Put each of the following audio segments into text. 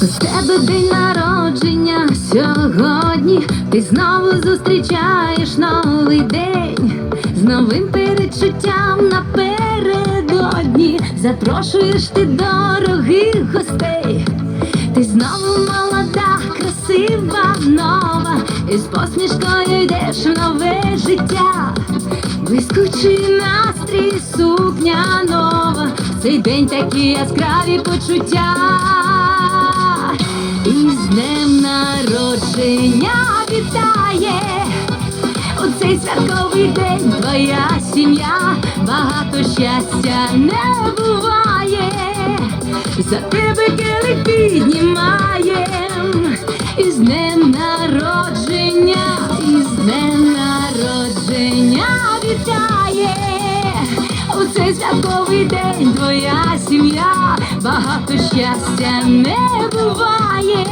тебе день народження сьогодні. Ти знову зустрічаєш новий день з новим передчуттям напередодні. Запрошуєш ти дорогих гостей. Ти знову молода, красива, нова, і з посмішкою йдеш в нове життя. Блискучий настрій, сукня нова, цей день такі яскраві почуття. Днем народження вітає. У цей святковий день твоя сім'я, багато щастя не буває, за тебе келих піднімаєм, і з днем народження, і з днем народження вітає. Цей святковий день твоя сім'я, багато щастя не буває,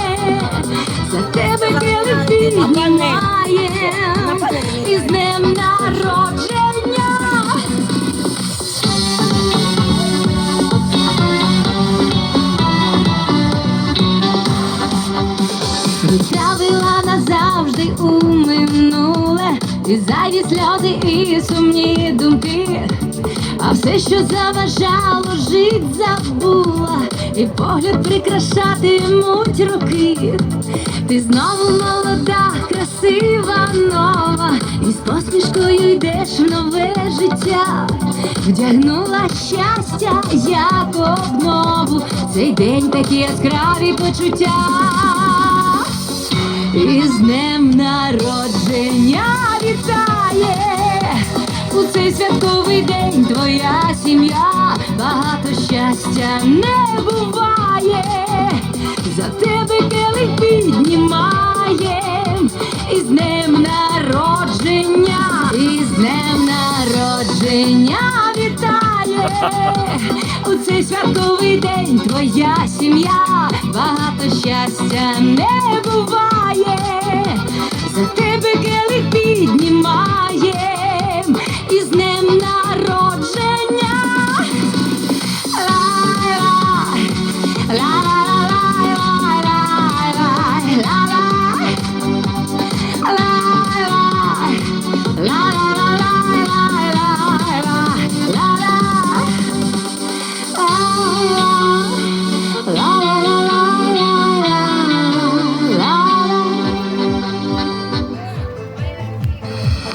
за тебе келих піднімає, і з днем народження. Відправила назавжди у минуле. І зайві сльози і сумні думки. Все, що заважало, жить забула, і погляд прикрашатимуть роки. Ти знову молода, красива, нова, і з посмішкою йдеш в нове життя, вдягнула щастя, як обнову. Цей день такі яскраві почуття. І з днем народження вітає у цей святковий день твоя сім'я, багато щастя не буває, за тебе келих піднімає, і з днем народження, і з днем народження вітає. У цей святковий день твоя сім'я, багато щастя не